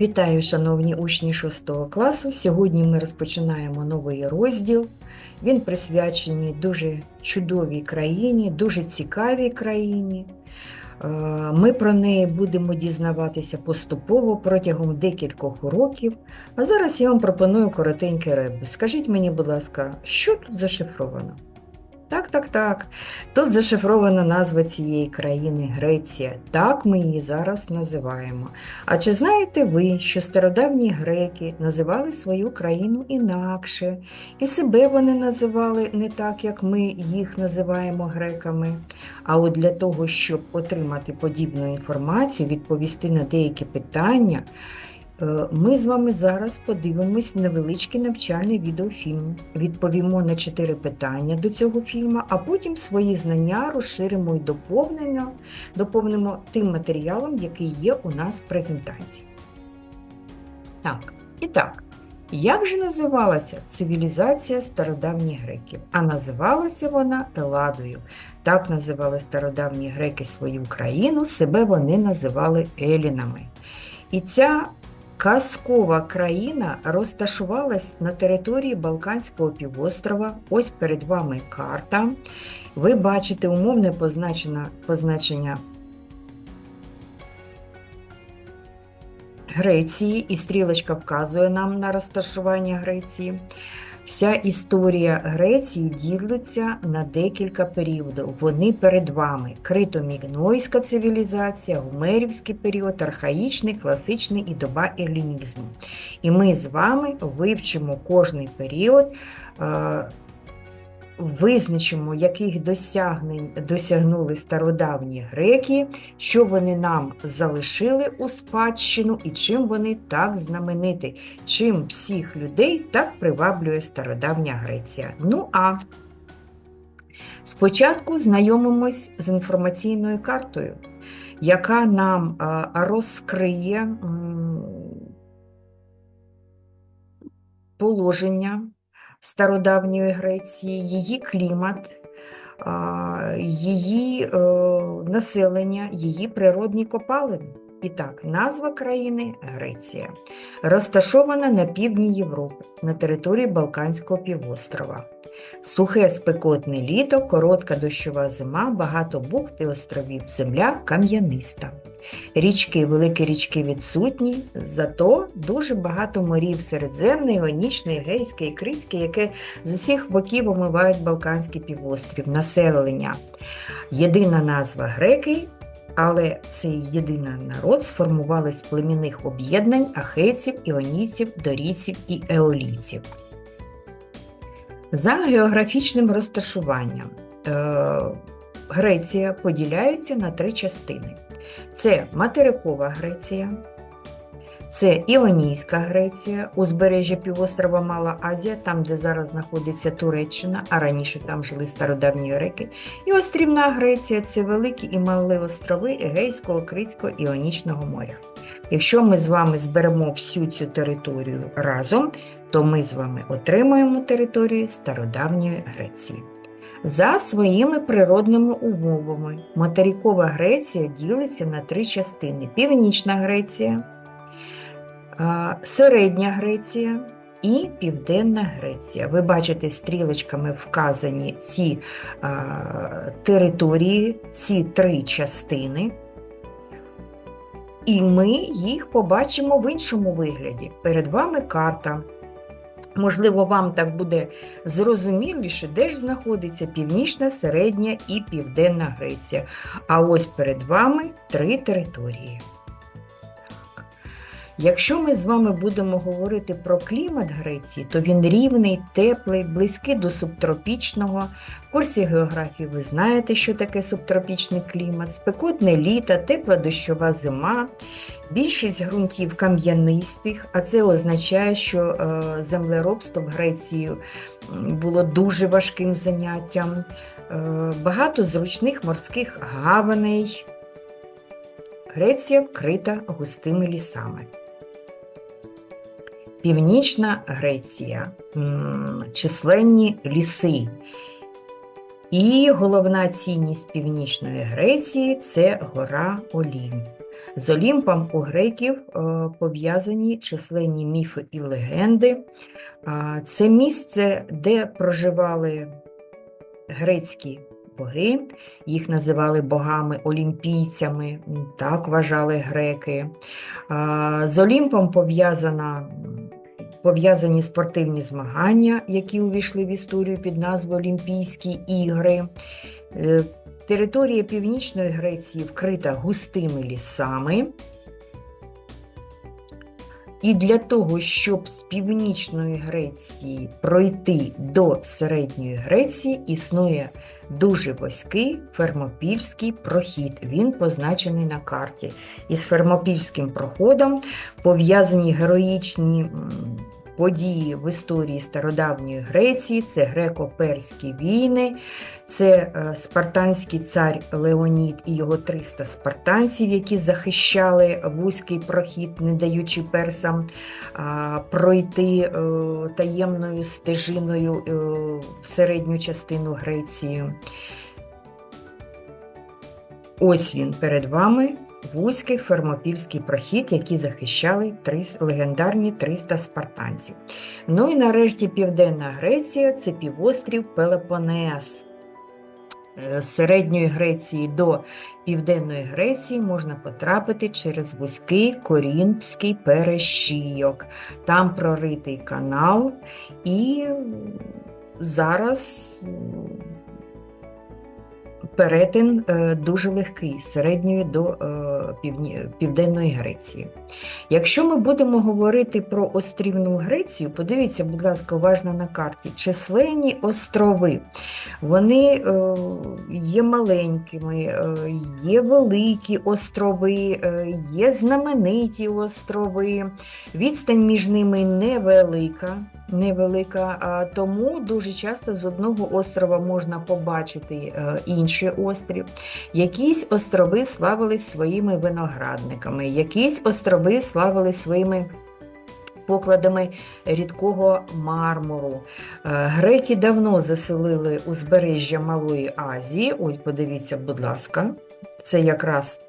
Вітаю, шановні учні 6 класу. Сьогодні ми розпочинаємо новий розділ. Він присвячений дуже чудовій країні, дуже цікавій країні. Е, Ми про неї будемо дізнаватися поступово протягом декількох уроків. А зараз я вам пропоную коротенький ребус. Скажіть мені, будь ласка, що тут зашифровано? Так, так, так. Тут зашифрована назва цієї країни Греція. Так ми її зараз називаємо. А чи знаєте ви, що стародавні греки називали свою країну інакше, і себе вони називали не так, як ми їх називаємо греками? А от для того, щоб отримати подібну інформацію, відповісти на деякі питання, ми з вами зараз подивимось невеличкий навчальний відеофільм. Відповімо на чотири питання до цього фільму, а потім свої знання розширимо і доповнимо, доповнимо тим матеріалом, який є у нас в презентації. Так, і так, як же називалася цивілізація стародавніх греків? А називалася вона Еладою. Так називали стародавні греки свою країну, себе вони називали Елінами. І ця казкова країна розташувалась на території Балканського півострова. Ось перед вами карта. Ви бачите умовне позначення, позначення Греції, і стрілочка вказує нам на розташування Греції. Вся історія Греції ділиться на декілька періодів. Вони перед вами: крито-мігнойська цивілізація, гумерівський період, архаїчний, класичний і доба елінізму. І ми з вами вивчимо кожний період. Е, Визначимо, яких досягнень досягнули стародавні греки, що вони нам залишили у спадщину і чим вони так знамениті, чим всіх людей так приваблює стародавня Греція. Ну а спочатку знайомимось з інформаційною картою, яка нам розкриє положення стародавньої Греції, її клімат, її е, населення, її природні копалини. І так, назва країни Греція, розташована на півдні Європи, на території Балканського півострова. Сухе спекотне літо, коротка дощова зима, багато бухт і островів, земля кам'яниста. Річки, великі річки відсутні, зато дуже багато морів Середземне, Іонічне, Егейське і Критське, яке з усіх боків омивають Балканський півострів, населення. Єдина назва греки, але цей єдиний народ сформували з племінних об'єднань ахейців, іонійців, дорійців і еолійців. За географічним розташуванням е, Греція поділяється на три частини. Це материкова Греція, це Іонійська Греція, узбережжя півострова Мала Азія, там, де зараз знаходиться Туреччина, а раніше там жили стародавні греки. І острівна Греція це великі і малі острови Егейського, Критського Іонічного моря. Якщо ми з вами зберемо всю цю територію разом, то ми з вами отримаємо територію стародавньої Греції. За своїми природними умовами материкова Греція ділиться на три частини: Північна Греція, Середня Греція і Південна Греція. Ви бачите стрілочками вказані ці території, ці три частини. І ми їх побачимо в іншому вигляді. Перед вами карта. Можливо, вам так буде зрозуміліше, де ж знаходиться Північна, Середня і Південна Греція. А ось перед вами три території. Якщо ми з вами будемо говорити про клімат Греції, то він рівний, теплий, близький до субтропічного. В курсі географії ви знаєте, що таке субтропічний клімат, спекотне літо, тепла дощова зима. Більшість ґрунтів кам'янистих, а це означає, що е, землеробство в Греції було дуже важким заняттям. Е, багато зручних морських гаваней. Греція вкрита густими лісами. Північна Греція, численні ліси. І головна цінність Північної Греції це гора Олімп. З Олімпом у греків е, пов'язані численні міфи і легенди. Це місце, де проживали грецькі боги, їх називали богами-олімпійцями, так вважали греки. З Олімпом пов'язана. Пов'язані спортивні змагання, які увійшли в історію під назвою Олімпійські ігри. Е, Територія Північної Греції вкрита густими лісами. І для того, щоб з Північної Греції пройти до Середньої Греції, існує дуже вузький фермопільський прохід. Він позначений на карті. Із фермопільським проходом пов'язані героїчні події в історії стародавньої Греції, це греко-перські війни, це е, спартанський цар Леонід і його 300 спартанців, які захищали вузький прохід, не даючи персам пройти е, таємною стежиною е, в середню частину Греції. Ось він перед вами. Вузький фермопільський прохід, який захищали три легендарні 300 спартанців. Ну і нарешті Південна Греція це півострів Пелопонес. Е, З середньої Греції до Південної Греції можна потрапити через вузький Корінфський перешийок. Там проритий канал, і зараз перетин е, дуже легкий середньої до е, Південної Греції. Якщо ми будемо говорити про острівну Грецію, подивіться, будь ласка, уважно на карті. Численні острови. Вони е, є маленькими, є великі острови, є знамениті острови. Відстань між ними невелика. Невелика, тому дуже часто з одного острова можна побачити е, інший острів. Якісь острови славились своїми виноградниками, якісь острови славились своїми покладами рідкого мармуру. Е, Греки давно заселили узбережжя Малої Азії. Ось, подивіться, будь ласка, це якраз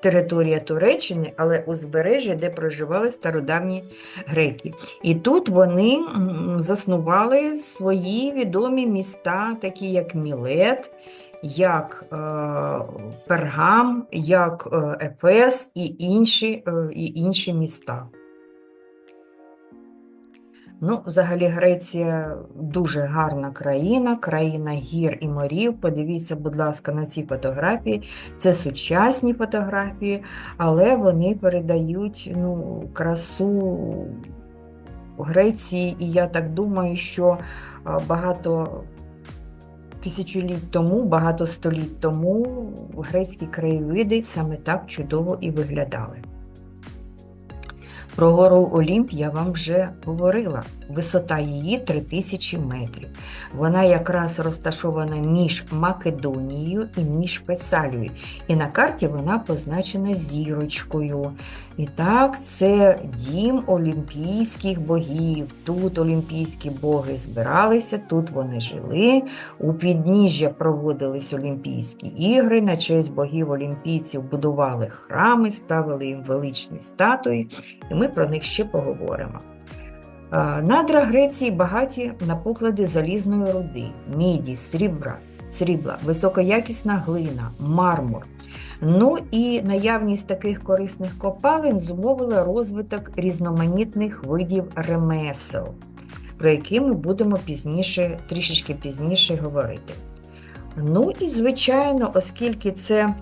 територія Туреччини, але узбережжя, де проживали стародавні греки. І тут вони заснували свої відомі міста, такі як Мілет, як е, Пергам, як е, Ефес і інші, е, і інші міста. Ну, взагалі, Греція дуже гарна країна, країна гір і морів. Подивіться, будь ласка, на ці фотографії. Це сучасні фотографії, але вони передають ну, красу Греції, і я так думаю, що багато тисячоліть тому, багато століть тому грецькі краєвиди саме так чудово і виглядали. Про гору Олімп я вам вже говорила. Висота її 3000 метрів. Вона якраз розташована між Македонією і між Фесалією. І на карті вона позначена зірочкою. І так, це дім олімпійських богів. Тут олімпійські боги збиралися, тут вони жили. У підніжжя проводились Олімпійські ігри. На честь богів олімпійців будували храми, ставили їм величні статуї, і ми про них ще поговоримо. Надра Греції багаті на поклади залізної руди, міді, срібра, срібла, високоякісна глина, мармур. Ну і наявність таких корисних копалин зумовила розвиток різноманітних видів ремесел, про які ми будемо пізніше, трішечки пізніше говорити. Ну і звичайно, оскільки це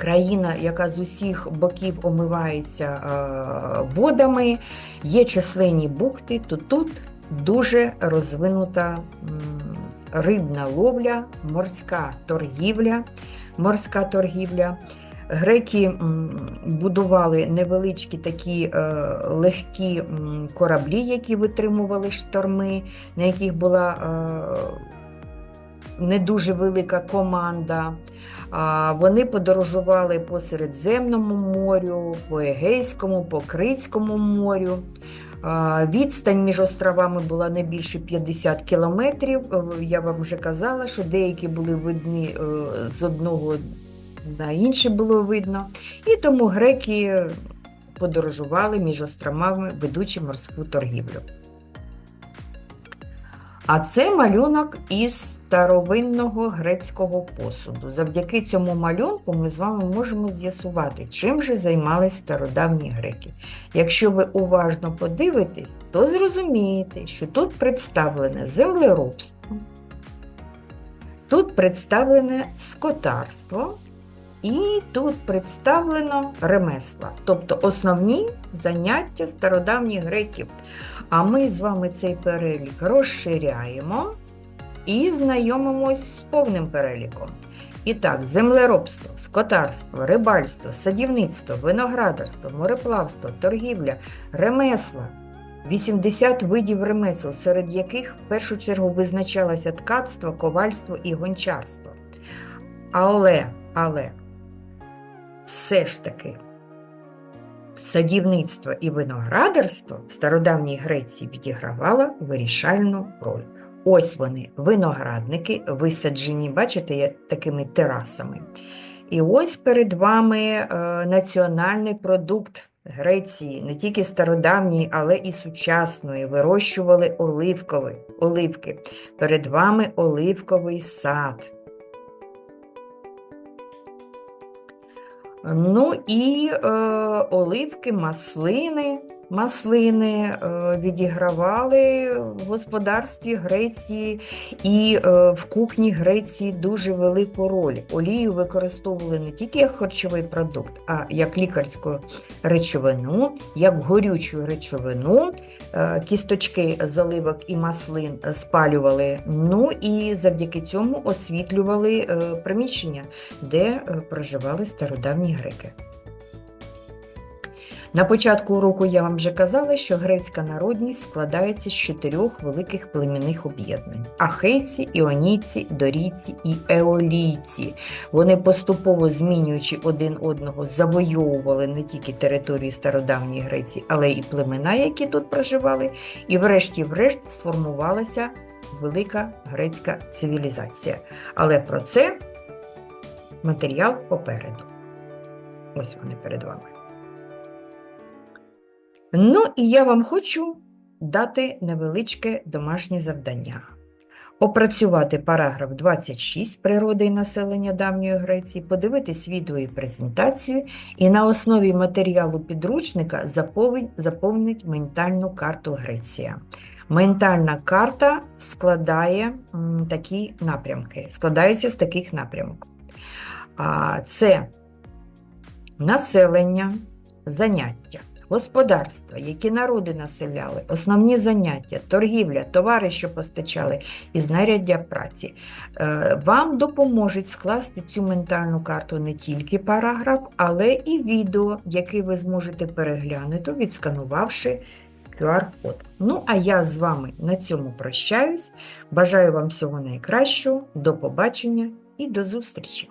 країна, яка з усіх боків омивається е, водами, є численні бухти, то тут дуже розвинута рибна ловля, морська торгівля. Морська торгівля. Греки будували невеличкі такі е, легкі кораблі, які витримували шторми, на яких була е, не дуже велика команда. Вони подорожували по Середземному морю, по Егейському, по Критському морю. Відстань між островами була не більше 50 кілометрів. Е, Я вам вже казала, що деякі були видні е, з одного да, інше було видно. І тому греки подорожували між островами, ведучи морську торгівлю. А це малюнок із старовинного грецького посуду. Завдяки цьому малюнку ми з вами можемо з'ясувати, чим же займались стародавні греки. Якщо ви уважно подивитесь, то зрозумієте, що тут представлене землеробство, тут представлене скотарство і тут представлено ремесла, тобто основні заняття стародавніх греків. А ми з вами цей перелік розширяємо і знайомимось з повним переліком. І так, землеробство, скотарство, рибальство, садівництво, виноградарство, мореплавство, торгівля, ремесла. 80 видів ремесел, серед яких в першу чергу визначалося ткацтво, ковальство і гончарство. Але, але, все ж таки, садівництво і виноградарство в стародавній Греції відігравало вирішальну роль. Ось вони, виноградники, висаджені, бачите, такими терасами. І ось перед вами е, національний продукт Греції, не тільки стародавньої, але і сучасної. Вирощували оливкові, оливки. Перед вами оливковий сад. Ну і е, оливки, маслини, маслини е, відігравали в господарстві Греції і е, в кухні Греції дуже велику роль. Олію використовували не тільки як харчовий продукт, а як лікарську речовину, як горючу речовину. Е, Кісточки з оливок і маслин спалювали, ну і завдяки цьому освітлювали е, приміщення, де е, проживали стародавні греки. На початку уроку я вам вже казала, що грецька народність складається з чотирьох великих племінних об'єднань: ахейці, іонійці, дорійці і еолійці. Вони поступово змінюючи один одного, завойовували не тільки територію стародавньої Греції, але й племена, які тут проживали, і врешті-врешт сформувалася велика грецька цивілізація. Але про це матеріал попереду. Ось вони перед вами. Ну, і я вам хочу дати невеличке домашнє завдання. Опрацювати параграф 26 природи і населення давньої Греції, подивитись відео і презентацію і на основі матеріалу підручника заповнить, ментальну карту Греція. Ментальна карта складає такі напрямки, складається з таких напрямок. Це населення, заняття господарства, які народи населяли, основні заняття, торгівля, товари, що постачали, і знаряддя праці. Е, Вам допоможуть скласти цю ментальну карту не тільки параграф, але і відео, яке ви зможете переглянути, відсканувавши QR-код. Ну, а я з вами на цьому прощаюсь. Бажаю вам всього найкращого, до побачення і до зустрічі!